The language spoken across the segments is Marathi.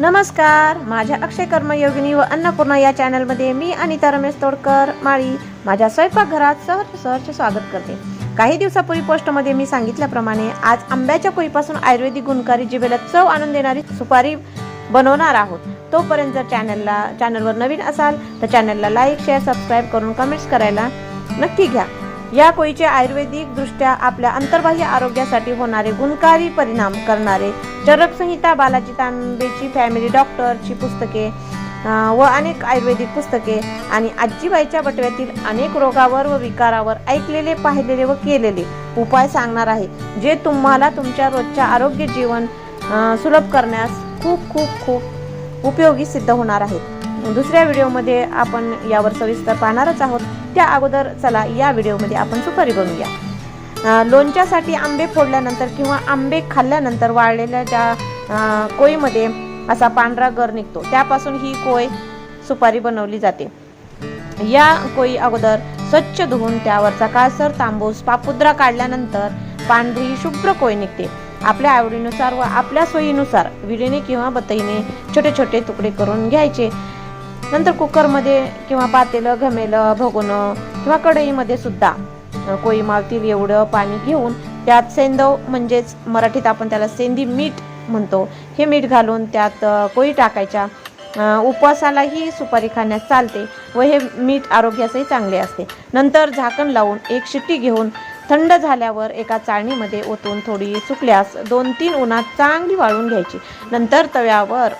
नमस्कार माझ्या अक्षय कर्मयोगिनी व अन्नपूर्णा या चॅनलमध्ये मी अनिता रमेश तोडकर माळी माझ्या स्वयंपाकघरात सहर्ष सहर्ष स्वागत करते. काही दिवसापूर्वी पोस्टमध्ये मी सांगितल्याप्रमाणे आज आंब्याच्या पोईपासून आयुर्वेदिक गुणकारी जिभेला चव आणून देणारी सुपारी बनवणार आहोत. तोपर्यंत जर चॅनलला चॅनलवर नवीन असाल तर चॅनलला लाईक शेअर सबस्क्राईब करून कमेंट्स करायला नक्की घ्या. या कोळीचे आयुर्वेदिक दृष्ट्या आपल्या अंतर्बाह्य आरोग्यासाठी होणारे गुणकारी परिणाम करणारे चरकसंहिता बालाजी तांबेची फॅमिली डॉक्टरची पुस्तके व अनेक आयुर्वेदिक पुस्तके आणि आजीबाईच्या बटव्यातील अनेक रोगावर व विकारावर ऐकलेले पाहिलेले व केलेले उपाय सांगणार आहे जे तुम्हाला तुमच्या रोजच्या आरोग्य जीवन सुलभ करण्यास खूप खूप खूप उपयोगी सिद्ध होणार आहेत दुसऱ्या व्हिडिओमध्ये आपण यावर सविस्तर पाहणारच आहोत. त्या अगोदर चला या व्हिडिओमध्ये आपण सुपारी बनवूया. लोणच्यासाठी आंबे फोडल्यानंतर किंवा आंबे खाल्ल्यानंतर वाळलेल्या ज्या अं, कोळीमध्ये असा पांढरा गर निघतो त्यापासून ही कोय सुपारी बनवली जाते. या कोळी अगोदर स्वच्छ धुवून त्यावरचा काळसर तांबूस पापुद्रा काढल्यानंतर पांढरी शुभ्र कोय निघते. आपल्या आवडीनुसार व आपल्या सोयीनुसार विडीने किंवा बतईने छोटे छोटे तुकडे करून घ्यायचे. नंतर कुकरमध्ये किंवा पातेलं घमेलं भगोनं किंवा कढईमध्ये सुद्धा कोळी मावतील एवढं पाणी घेऊन त्यात सेंदव म्हणजेच मराठीत आपण त्याला सेंदी मीठ म्हणतो. हे मीठ घालून त्यात कोळी टाकायच्या उपवासालाही सुपारी खाण्यास चालते व हे मीठ आरोग्यासही चांगले असते. नंतर झाकण लावून एक शिट्टी घेऊन थंड झाल्यावर एका चाळणीमध्ये ओतून थोडी सुकल्यास दोन तीन उन्हात चांगली वाळून घ्यायची. नंतर तव्यावर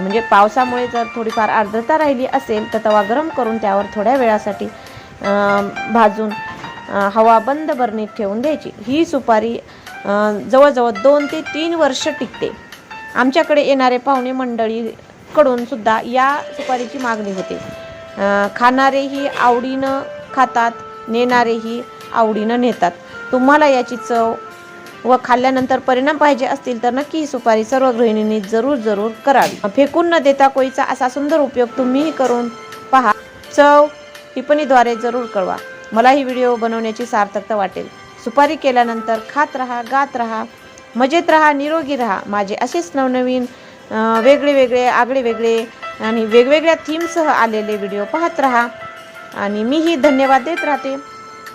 म्हणजे पावसामुळे जर थोडीफार आर्द्रता राहिली असेल तर तवा गरम करून त्यावर थोड्या वेळासाठी भाजून हवा बंद बरणीत ठेवून द्यायची. ही सुपारी जवळजवळ दोन ते तीन वर्ष टिकते. आमच्याकडे येणारे पाहुणे मंडळीकडून सुद्धा या सुपारीची मागणी होते. खाणारेही आवडीनं खातात नेणारेही आवडीनं नेतात. तुम्हाला याची चव व खाल्ल्यानंतर परिणाम पाहिजे असतील तर नक्की ही सुपारी सर्व गृहिणींनी जरूर जरूर करावी. फेकून न देता कोळीचा असा सुंदर उपयोग तुम्हीही करून पहा. चव टिप्पणीद्वारे जरूर कळवा. मला ही व्हिडिओ बनवण्याची सार्थकता वाटेल. सुपारी केल्यानंतर खात राहा गात राहा मजेत राहा निरोगी राहा. माझे असेच नवनवीन वेगळे वेगळे आगळे वेगळे आणि वेगवेगळ्या थीमसह आलेले व्हिडिओ पाहत राहा. आणि मीही धन्यवाद देत राहते.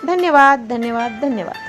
धन्यवाद धन्यवाद धन्यवाद.